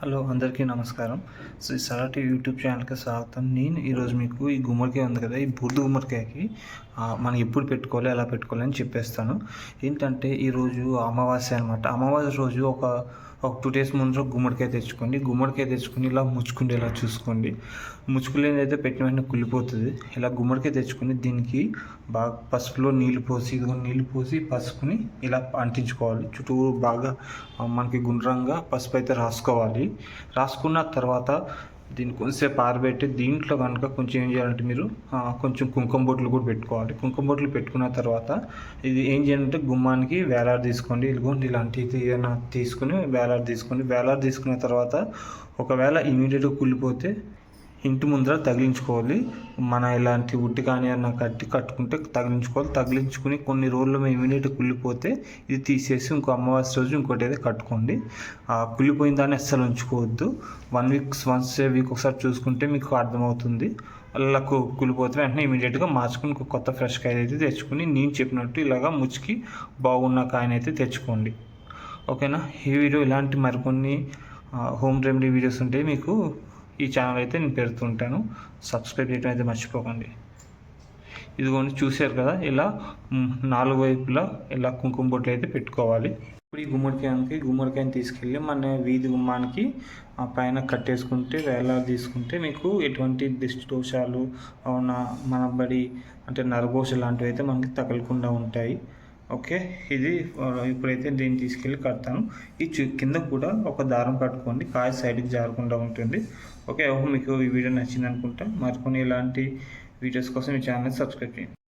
Hello అందరికీ నమస్కారం. Shri సరాటి YouTube ఛానల్కి స్వాగతం. నేను ఈరోజు మీకు ఈ గుమ్మడికాయ ఉంది కదా ఈ బూర్దు గుమ్మడికాయకి మనం ఎప్పుడు పెట్టుకోవాలి ఎలా పెట్టుకోవాలి అని చెప్పేస్తాను. ఏంటంటే ఈరోజు అమావాస్య అనమాట అమావాస్య రోజు ఒక ఒక టూ డేస్ ముందు గుమ్మడికాయ తెచ్చుకోండి. గుమ్మడికాయ తెచ్చుకొని ఇలా ముచ్చుకుండేలా చూసుకోండి. ముచ్చుకులేని అయితే పెట్టిన వెంటనే కుళ్ళిపోతుంది. ఇలా గుమ్మడికాయ తెచ్చుకొని దీనికి బాగా పసుపులో నీళ్ళు పోసి ఇదిగో నీళ్ళు పోసి పసుపుని ఇలా అంటించుకోవాలి. చుట్టూరు బాగా మనకి గుండ్రంగా పసుపు అయితే రాసుకోవాలి. రాసుకున్న తర్వాత దీన్ని కొంచెంసేపు ఆరబెట్టి దీంట్లో కనుక కొంచెం ఏం చేయాలంటే మీరు కొంచెం కుంకుమ బొట్లు కూడా పెట్టుకోవాలి. కుంకుమ బొట్లు పెట్టుకున్న తర్వాత ఇది ఏం చేయాలంటే గుమ్మానికి వేలాడ తీసుకోండి. ఇదిగోండి ఇలాంటివి ఏదైనా తీసుకుని వేలాడ తీసుకోండి. వేలాడ తీసుకున్న తర్వాత ఒకవేళ ఇమీడియట్గా కుళ్ళిపోతే ఇంటి ముందర తగిలించుకోవాలి. మన ఇలాంటి ఉట్టి కానీ అన్న కట్టి కట్టుకుంటే తగిలించుకోవాలి. తగిలించుకుని కొన్ని రోజులు ఇమీడియట్ కుళ్ళిపోతే ఇది తీసేసి ఇంకో అమావాస్య రోజు ఇంకోటి అయితే కట్టుకోండి. కుళ్ళిపోయిన దాన్ని అస్సలు ఉంచుకోవద్దు. వన్ వీక్స్ వన్స్ వీక్ ఒకసారి చూసుకుంటే మీకు అర్థమవుతుంది. అలా కుళ్ళిపోతే వెంటనే ఇమీడియట్గా మార్చుకుని కొత్త ఫ్రెష్ కాయ అయితే తెచ్చుకుని నేను చెప్పినట్టు ఇలాగా ముచ్చికి బాగున్న కాయనైతే తెచ్చుకోండి. ఓకేనా? ఈ వీడియో ఇలాంటి మరికొన్ని హోమ్ రెమెడీ వీడియోస్ ఉంటాయి మీకు ఈ ఛానల్ అయితే నేను పెడుతుంటాను. సబ్స్క్రైబ్ చేయడం అయితే మర్చిపోకండి. ఇదిగోండి చూశారు కదా ఇలా నాలుగు వైపులా ఇలా కుంకుమ బొట్లు అయితే పెట్టుకోవాలి. ఇప్పుడు ఈ గుమ్మడికాయకి గుమ్మడికాయని తీసుకెళ్ళి మన వీధి గుమ్మానికి ఆ పైన కట్టేసుకుంటే వేలాలు తీసుకుంటే మీకు ఎటువంటి దిష్టి దోషాలు అవునా మన బడి అంటే నరఘోష లాంటివి అయితే మనకి తగలకుండా ఉంటాయి. ఓకే? ఇది ఇప్పుడైతే దీన్ని తీసుకెళ్ళి కడతాను. ఈ చు- కింద కూడా ఒక దారం కట్టుకోండి. కాయ సైడ్కి జారకుండా ఉంటుంది. ఓకే? మీకు ఈ వీడియో నచ్చింది అనుకుంటా మరికొన్ని ఇలాంటి వీడియోస్ కోసం ఈ ఛానల్ సబ్స్క్రైబ్ చేయండి.